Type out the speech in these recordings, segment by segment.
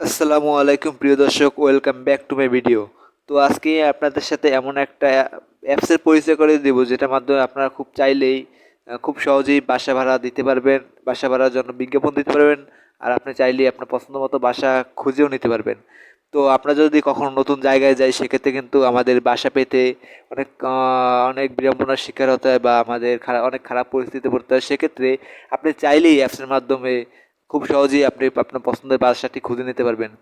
আসসালামু আলাইকুম, প্রিয় দর্শক, welcome back to my video. তো আজকে আপনাদের সাথে এমন একটা অ্যাপসের পরিচয় করে দেব, যেটার মাধ্যমে আপনারা খুব চাইলেই খুব সহজেই বাসা ভাড়া দিতে পারবেন, বাসা ভাড়ার জন্য বিজ্ঞাপন দিতে পারবেন, আর আপনি চাইলেই আপনার পছন্দ মতো বাসা খুঁজেও নিতে পারবেন। তো আপনারা যদি কখনো নতুন জায়গায় যাই, সেক্ষেত্রে কিন্তু আমাদের বাসা পেতে অনেক অনেক বিড়ম্বনার শিকার হতে হয় বা আমাদের খারাপ, অনেক খারাপ পরিস্থিতিতে পড়তে হয়। সেক্ষেত্রে আপনি চাইলেই অ্যাপসের মাধ্যমে খুব সহজেই আপনি আপনার পছন্দের বাসাটি খুঁজে নিতে পারবেন।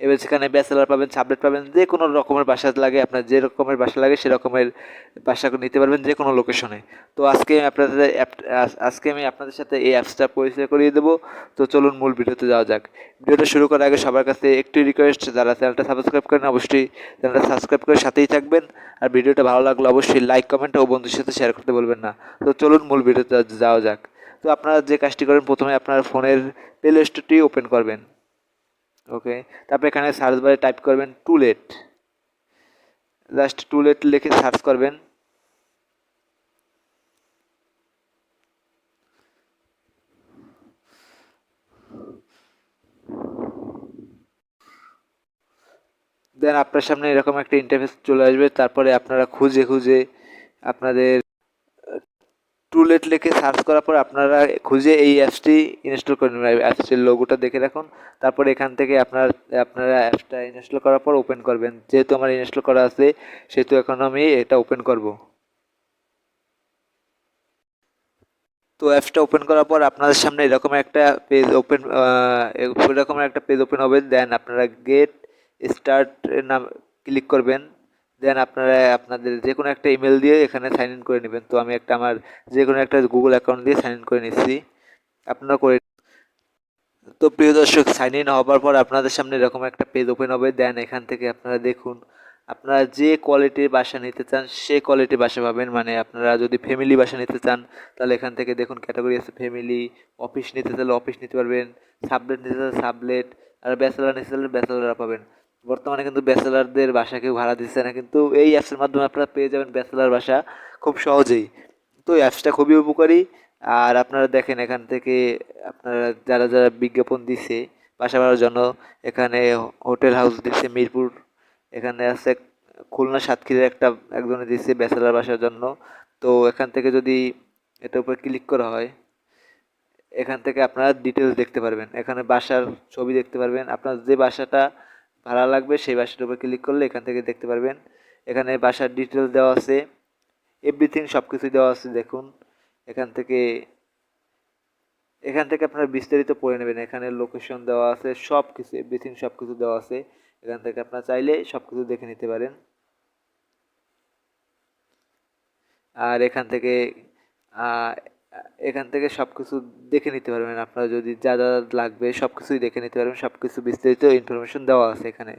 এবার সেখানে ব্যাচেলার পাবেন সাবলেট পাবেন, যে কোনো রকমের বাসা লাগে, আপনার যে রকমের বাসা লাগে সেরকমের বাসা নিতে পারবেন যে কোনো লোকেশনে তো আজকে আমি আপনাদের আজকে আমি আপনাদের সাথে এই অ্যাপসটা পরিচয় করিয়ে দেবো। তো চলুন মূল ভিডিওতে যাওয়া যাক। ভিডিওটা শুরু করার আগে সবার কাছে একটি রিকোয়েস্ট যারা চ্যানেলটা সাবস্ক্রাইব করেন অবশ্যই চ্যানেলটা সাবস্ক্রাইব করে সাথেই থাকবেন। আর ভিডিওটা ভালো লাগলে অবশ্যই লাইক কমেন্ট ও বন্ধুর সাথে শেয়ার করতে বলবেন না। তো চলুন মূল ভিডিওতে যাওয়া যাক। তো আপনারা যে কাজটি করেন, প্রথমে আপনার ফোনের প্লে স্টোরটি ওপেন করবেন। ওকে তারপর এখানে সার্চ বারে টাইপ করবেন to let just to let লিখে সার্চ করবেন। দেন আপনার সামনে এরকম একটা ইন্টারফেস চলে আসবে। তারপরে আপনারা খুঁজে খুঁজে আপনাদের টুলেট লিখে সার্চ করার পর আপনারা খুঁজে এই অ্যাপসটি ইনস্টল করে নেবেন। অ্যাপসটির লোগোটা দেখে রাখুন। তারপর এখান থেকে আপনার, আপনারা অ্যাপসটা ইনস্টল করার পর ওপেন করবেন। যেহেতু আমার ইনস্টল করা আছে, সেহেতু এখন আমি এটা ওপেন করব। তো অ্যাপসটা ওপেন করার পর আপনাদের সামনে এরকম একটা পেজ ওপেন এরকম একটা পেজ ওপেন হবে। দেন আপনারা গেট স্টার্ট নাম ক্লিক করবেন। দেন আপনারা আপনাদের যে কোনো একটা ইমেল দিয়ে এখানে সাইন ইন করে নেবেন। তো আমি একটা আমার যে কোনো একটা গুগল অ্যাকাউন্ট দিয়ে সাইন ইন করে নিচ্ছি। আপনারা করে তো প্রিয় দর্শক সাইন ইন হওয়ার পর আপনাদের সামনে এরকম একটা পেজ ওপেন হবে। দেন এখান থেকে আপনারা দেখুন, আপনারা যে কোয়ালিটির বাসা নিতে চান, সে কোয়ালিটির বাসা পাবেন। মানে আপনারা যদি ফ্যামিলি বাসা নিতে চান, তাহলে এখান থেকে দেখুন ক্যাটাগরি আছে ফ্যামিলি অফিস নিতে চাইলে অফিস নিতে পারবেন সাবলেট নিতে চাইলে সাবলেট আর ব্যাচেলার নিতে চাইলে ব্যাচেলাররা পাবেন। বর্তমানে কিন্তু ব্যাচেলারদের বাসা কেউ ভাড়া দিচ্ছে না, কিন্তু এই অ্যাপসের মাধ্যমে আপনারা পেয়ে যাবেন ব্যাচেলার বাসা খুব সহজেই। তো অ্যাপসটা খুবই উপকারী। আর আপনারা দেখেন এখান থেকে আপনারা যারা যারা বিজ্ঞাপন দিছে বাসা ভাড়ার জন্য, এখানে হোটেল হাউস দিচ্ছে মিরপুর, এখানে আছে খুলনা সাতক্ষীরার একটা, একজনে দিচ্ছে ব্যাচেলার বাসার জন্য। তো এখান থেকে যদি এটার উপর ক্লিক করা হয়, এখান থেকে আপনারা ডিটেলস দেখতে পারবেন। এখানে বাসার ছবি দেখতে পারবেন। আপনার যে বাসাটা ভাড়া লাগবে, সেই বাসাটার উপর ক্লিক করলে এখান থেকে দেখতে পারবেন। এখানে বাসার ডিটেলস দেওয়া আছে। এভরিথিং সব কিছু দেওয়া আছে, দেখুন। এখান থেকে এখান থেকে আপনারা বিস্তারিত পড়ে নেবেন। এখানে লোকেশন দেওয়া আছে সব কিছু এভরিথিং সব কিছু দেওয়া আছে। এখান থেকে আপনারা চাইলে সব কিছু দেখে নিতে পারেন। আর এখান থেকে এখান থেকে সব কিছু দেখে নিতে পারবেন। আপনারা যদি যা যা লাগবে সব কিছুই দেখে নিতে পারবেন। সব কিছু বিস্তারিত ইনফরমেশন দেওয়া আছে এখানে।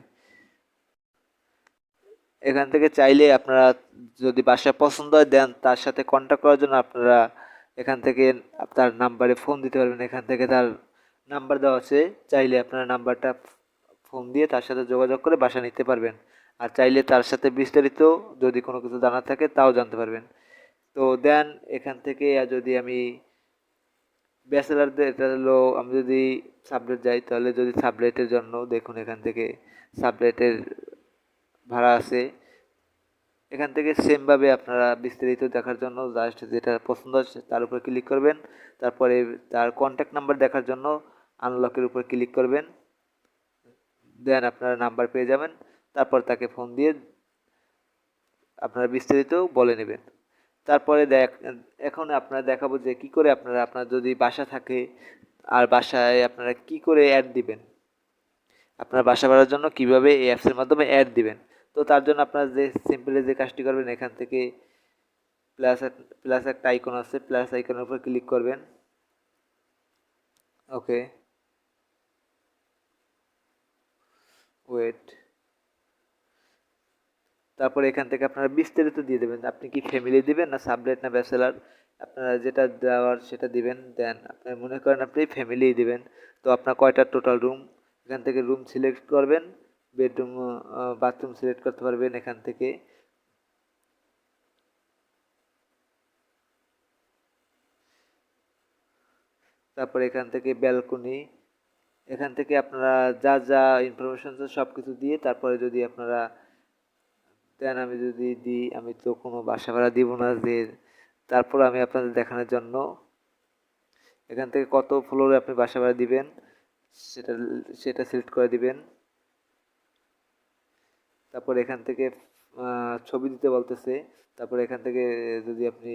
এখান থেকে চাইলে আপনারা যদি বাসা পছন্দ হয় দেন, তার সাথে কন্ট্যাক্ট করার জন্য আপনারা এখান থেকে তার নাম্বারে ফোন দিতে পারবেন। এখান থেকে তার নাম্বার দেওয়া আছে। চাইলে আপনারা নাম্বারটা ফোন দিয়ে তার সাথে যোগাযোগ করে বাসা নিতে পারবেন। আর চাইলে তার সাথে বিস্তারিত যদি কোনো কিছু জানার থাকে, তাও জানতে পারবেন। তো দেন এখান থেকে যদি আমি ব্যাচেলারদের, এটা হলো আমি যদি সাবলেট যাই, তাহলে যদি সাবলেটের জন্য দেখুন এখান থেকে সাবলেটের ভাড়া আছে। এখান থেকে সেমভাবে আপনারা বিস্তারিত দেখার জন্য জাস্ট যেটা পছন্দ হচ্ছে তার উপর ক্লিক করবেন। তারপরে তার কন্ট্যাক্ট নাম্বার দেখার জন্য আনলকের উপর ক্লিক করবেন। দেন আপনারা নাম্বার পেয়ে যাবেন। তারপর তাকে ফোন দিয়ে আপনারা বিস্তারিত বলে নেবেন। তারপরে দেখ, এখন আপনারা দেখাবো যে কি করে আপনারা, আপনার যদি বাসা থাকে, আর বাসায় আপনারা কি করে অ্যাড দিবেন? আপনার বাসা বাড়ার জন্য কীভাবে এই অ্যাপসের মাধ্যমে অ্যাড দিবেন? তো তার জন্য আপনারা যে সিম্পলি যে কাজটি করবেন, এখান থেকে প্লাস প্লাস একটা আইকন আছে প্লাস আইকনের উপর ক্লিক করবেন। ওকে ওয়েট তারপরে এখান থেকে আপনারা বিস্তারিত দিয়ে দেবেন। আপনি কি ফ্যামিলি দিবেন না সাবলেট না ব্যাচেলার আপনারা যেটা দেওয়ার সেটা দিবেন, দেন আপনি মনে করেন আপনি ফ্যামিলি দিবেন। তো আপনার কয়টা টোটাল রুম এখান থেকে রুম সিলেক্ট করবেন বেডরুম বাথরুম সিলেক্ট করতে পারবেন এখান থেকে। তারপরে এখান থেকে ব্যালকনি এখান থেকে আপনারা যা যা ইনফরমেশন সব কিছু দিয়ে তারপরে যদি আপনারা দেন আমি যদি দিই, আমি তো কোনো বাসা ভাড়া দিব না যে তারপর আমি আপনাদের দেখানোর জন্য। এখান থেকে কত ফ্লোরে আপনি বাসা ভাড়া দিবেন, সেটা সেটা সিলেক্ট করে দিবেন। তারপর এখান থেকে ছবি দিতে বলতেছে। তারপর এখান থেকে যদি আপনি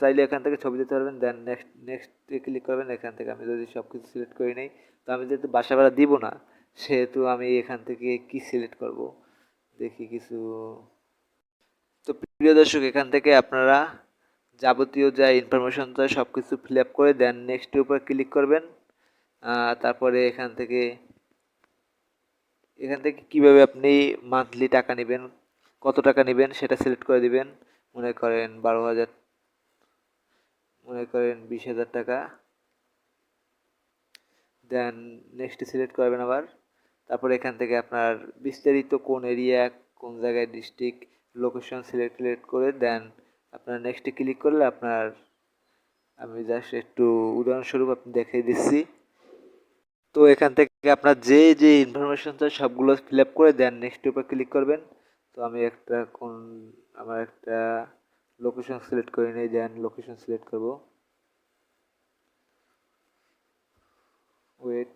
চাইলে এখান থেকে ছবি দিতে পারবেন, দেন নেক্সট নেক্সটে ক্লিক করবেন, এখান থেকে আমি যদি সব কিছু সিলেক্ট করে নিই। তো আমি যেহেতু বাসা ভাড়া দিব না, সেহেতু আমি এখান থেকে কি সিলেক্ট করব? দেখি কিছু। তো প্রিয় দর্শক, এখান থেকে আপনারা যাবতীয় যা ইনফরমেশন চাই সব কিছু ফিল আপ করে দেন। নেক্সটের উপর ক্লিক করবেন। তারপরে এখান থেকে এখান থেকে কীভাবে আপনি মান্থলি টাকা নেবেন, কত টাকা নেবেন সেটা সিলেক্ট করে দিবেন। মনে করেন বারো হাজার, মনে করেন বিশ হাজার টাকা। দেন নেক্সট সিলেক্ট করবেন আবার। তারপর এখান থেকে আপনার বিস্তারিত কোন এরিয়া, কোন জায়গায় ডিস্ট্রিক্ট লোকেশন সিলেক্ট সিলেক্ট করে দেন আপনার নেক্সটে ক্লিক করলে আপনার, আমি জাস্ট একটু উদাহরণস্বরূপ আপনি দেখিয়ে দিচ্ছি। তো এখান থেকে আপনার যে যে ইনফরমেশন চাই সবগুলো ফিল আপ করে দেন নেক্সট উপর ক্লিক করবেন। তো আমি একটা কোন, আমার একটা লোকেশন সিলেক্ট করে নিই দেন লোকেশন সিলেক্ট করব। ওয়েট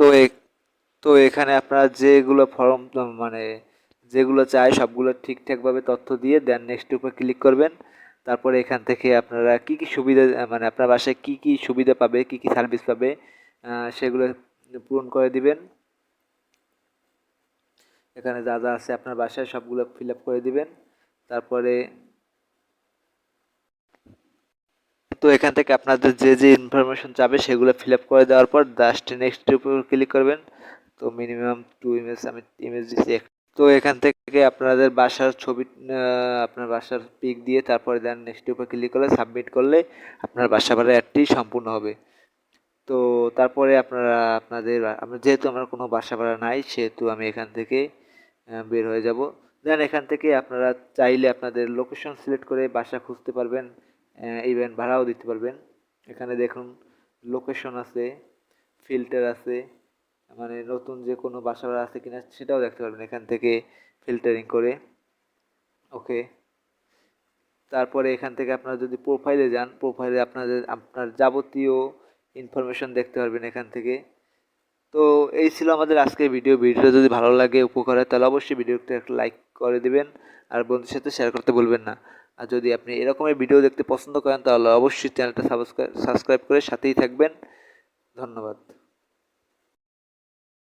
তো তো এখানে আপনারা যেগুলো ফর্ম মানে যেগুলো চাই সবগুলো ঠিকঠাকভাবে তথ্য দিয়ে দেন নেক্সট উপর ক্লিক করবেন। তারপরে এখান থেকে আপনারা কি কি সুবিধা মানে আপনার বাসায় কি কি সুবিধা পাবে, কি কি সার্ভিস পাবে সেগুলো পূরণ করে দিবেন। এখানে যা যা আছে আপনার বাসায় সবগুলো ফিল আপ করে দিবেন। তারপরে তো এখান থেকে আপনাদের যে যে ইনফরমেশন চাবে সেগুলো ফিল আপ করে দেওয়ার পর জাস্ট নেক্সট উপর ক্লিক করবেন। তো মিনিমাম টু ইমেজ আমি ইমেজ দিচ্ছি তো এখান থেকে আপনাদের বাসার ছবি আপনার বাসার পিক দিয়ে তারপরে দেন নেক্সট উপর ক্লিক করলে সাবমিট করলে আপনার বাসা ভাড়া অ্যাডটি সম্পূর্ণ হবে। তো তারপরে আপনারা, আপনাদের, আমরা যেহেতু আমার কোনো বাসা ভাড়া নাই, সেহেতু আমি এখান থেকে বের হয়ে যাব। দেন এখান থেকে আপনারা চাইলে আপনাদের লোকেশন সিলেক্ট করে বাসা খুঁজতে পারবেন। ইভেন ভাড়াও দিতে পারবেন। এখানে দেখুন লোকেশন আছে ফিল্টার আছে মানে নতুন যে কোনো বাসা ভাড়া আছে কিনা সেটাও দেখতে পারবেন এখান থেকে ফিল্টারিং করে। ওকে তারপরে এখান থেকে আপনারা যদি প্রোফাইলে যান প্রোফাইলে আপনাদের, আপনার যাবতীয় ইনফরমেশন দেখতে পারবেন এখান থেকে। তো এই ছিল আমাদের আজকের ভিডিও ভিডিওটা যদি ভালো লাগে, উপকার হয়, তাহলে অবশ্যই ভিডিওটা একটা লাইক করে দিবেন। আর বন্ধুর সাথে শেয়ার করতে বলবেন না। আর যদি আপনি এরকমের ভিডিও দেখতে পছন্দ করেন, তাহলে অবশ্যই চ্যানেলটা সাবস্ক্রাইব সাবস্ক্রাইব করে সাথেই থাকবেন। ধন্যবাদ।